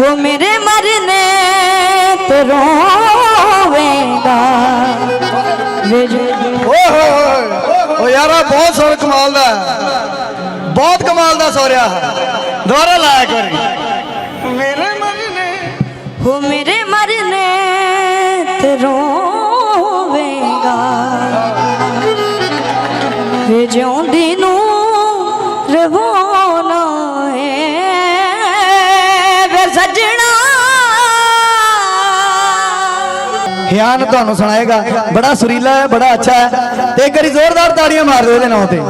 ਹੋ ਮੇਰੇ ਮਰਨੇ ਤੇ ਰੋਵੇਂਗਾ। ਵੇ ਜੋ ਓਏ ਹੋਏ ਓ ਯਾਰਾ ਬਹੁਤ ਸੋਹਣਾ ਕਮਾਲ ਦਾ। ਬਹੁਤ ਕਮਾਲ ਦਾ ਸੋਰਿਆ ਦੁਬਾਰਾ ਲਾਇਆ ਕਰੀ ਮੇਰੇ ਮਨ ਨੇ ਹੋ ਮੇਰੇ ਮਰਨੇ ਤੇ ਰੋਵੇਂਗਾ। ਵੇ ਜਿਉਂਦੀ ਨੂੰ ਰਵਾਨਾ ਸੱਜਣਾ। ਹਿਆਨ ਤੁਹਾਨੂੰ ਸੁਣਾਏਗਾ। ਬੜਾ ਸੁਰੀਲਾ ਹੈ, ਬੜਾ ਅੱਛਾ ਹੈ। ਤੇ ਇੱਕ ਵਾਰੀ ਜ਼ੋਰਦਾਰ ਤਾੜੀਆਂ ਮਾਰ ਦਿਓ ਇਹਦੇ ਨਾਂ ਤੇ।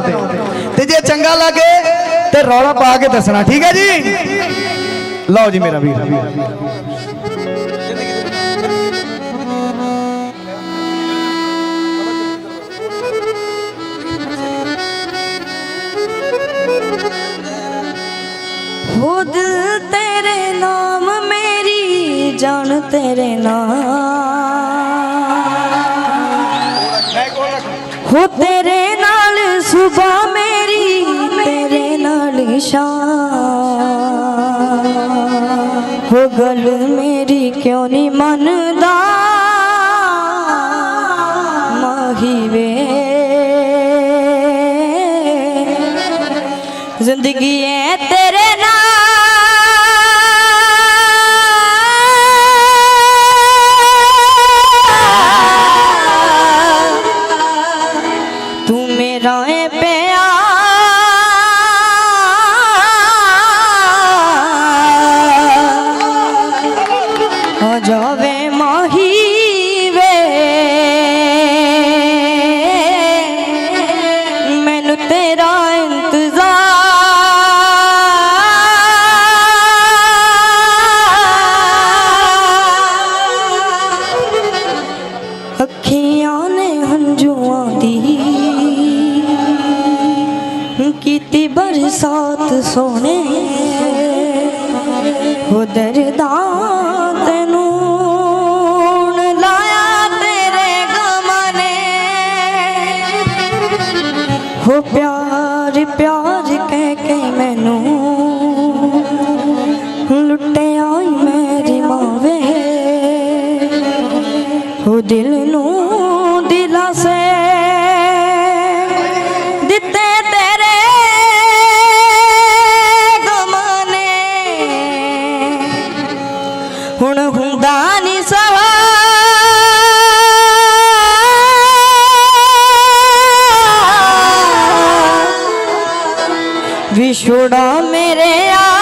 ਤੇ ਜੇ ਚੰਗਾ ਲੱਗੇ, ਤੇ ਰੌਲਾ ਪਾ ਕੇ ਦੱਸਣਾ, ਠੀਕ ਹੈ ਜੀ? ਲਓ ਜੀ ਮੇਰਾ ਵੀਰ। ਖੁਦ ਤੇਰੇ ਨਾਮ, ਮੇਰੀ ਜਾਨ ਤੇਰੇ ਨਾਮ ਹੋ ਤੇਰੇ ਨਾਲ ਸੁਬਹ ਮੇਰੀ ਤੇਰੇ ਨਾਲ ਸ਼ਾਮ ਹੋ ਗਲ ਮੇਰੀ ਕਿਉਂ ਨਹੀਂ ਮੰਨਦਾ? ਮਾਹੀ ਵੇ। ਜ਼ਿੰਦਗੀ ਏ ਪਿਆਰ ਆ ਜਾਵੇ ਮਾਹੀ ਵੇ। ਮੈਨੂੰ ਤੇਰਾ ਇੰਤਜ਼ਾਰ। ਅੱਖੀਆਂ ਨੇ ਹੰਝੂਆਂ ਦੀ ਕੀਤੀ ਬਰਸਾਤ ਸੋਹਣੇ। ਹੋ ਦਰਦਾਂ ਤੈਨੂੰ ਲਾਇਆ ਤੇਰੇ ਗਮਾਂ ਨੇ। ਹੋ ਪਿਆਰ ਪਿਆਰ ਕਹਿ ਕੇ ਮੈਨੂੰ ਹੁਣ ਹੁੰਦਾ ਨਹੀਂ ਸਵਾ ਵਿਛੋੜਾ ਮੇਰੇ ਆ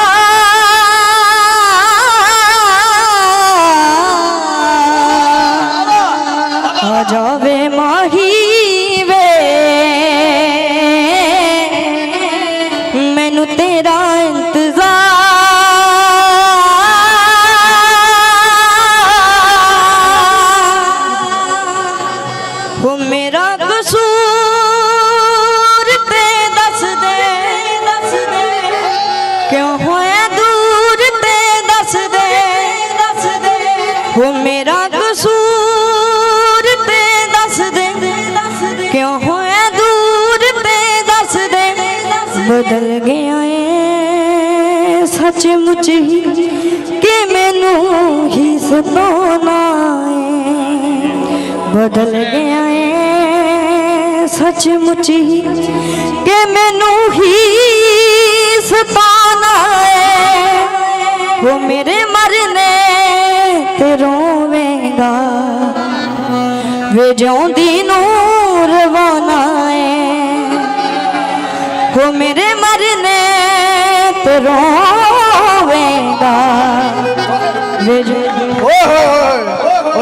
ਸੱਚਮੁੱਚ ਹੀ ਕਿ ਮੈਨੂੰ ਹੀ ਸਤਾਉਣਾ ਏ ਬਦਲ ਗਿਆ ਏ ਸੱਚਮੁੱਚ ਹੀ ਕਿ ਮੈਨੂੰ ਹੀ ਸਤਾਉਣਾ ਏ ਉਹ ਮੇਰੇ ਮਰਨੇ ਤੇ ਰੋਵੇਂਗਾ ਵੇ ਜਿਉਂਦੀ ਨੂੰ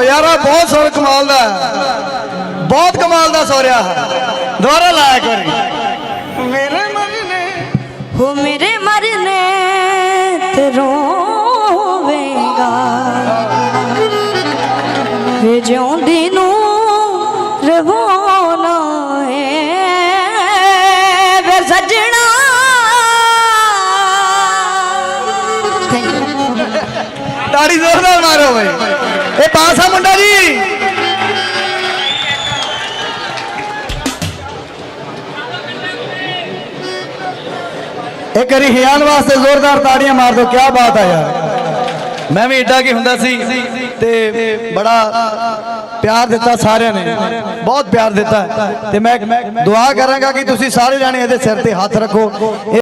ਯਾਰਾ ਬਹੁਤ ਸੋਹਣਾ ਕਮਾਲ ਦਾ। ਹੈ। ਬਹੁਤ ਕਮਾਲ ਦਾ ਸੋਰਿਆ ਦੁਬਾਰਾ ਲਾਇਆ ਕਰੀ ਮੇਰੇ ਮਨ ਨੇ ਹੋ ਮੇਰੇ ਮਰਨੇ ਤੇ ਰੋਵੇਂਗਾ। ਵੇ ਜਿਉਂਦੀ ਨੂੰ ਰਵਾਨਾ ਏ। ਵੇ ਸੱਜਣਾ। ਮਾਰੋ ਬਈ। ਇਹ ਪਾਸਾ ਮੁੰਡਾ ਜੀ। ਇੱਕ ਵਾਰੀ ਵਾਸਤੇ ਜ਼ੋਰਦਾਰ ਤਾੜੀਆਂ ਮਾਰ ਦਿਓ ਕੀ ਬਾਤ ਆ ਯਾਰ। ਮੈਂ ਵੀ ਏਡਾ ਕੀ ਹੁੰਦਾ ਸੀ ਤੇ ਬੜਾ ਪਿਆਰ ਦਿੱਤਾ ਸਾਰਿਆਂ ਨੇ। ਬਹੁਤ ਪਿਆਰ ਦਿੱਤਾ। ਤੇ ਮੈਂ ਦੁਆ ਕਰਾਂਗਾ ਕਿ ਤੁਸੀਂ ਸਾਰੇ ਜਾਣੇ ਇਹਦੇ ਸਿਰ ਤੇ ਹੱਥ ਰੱਖੋ।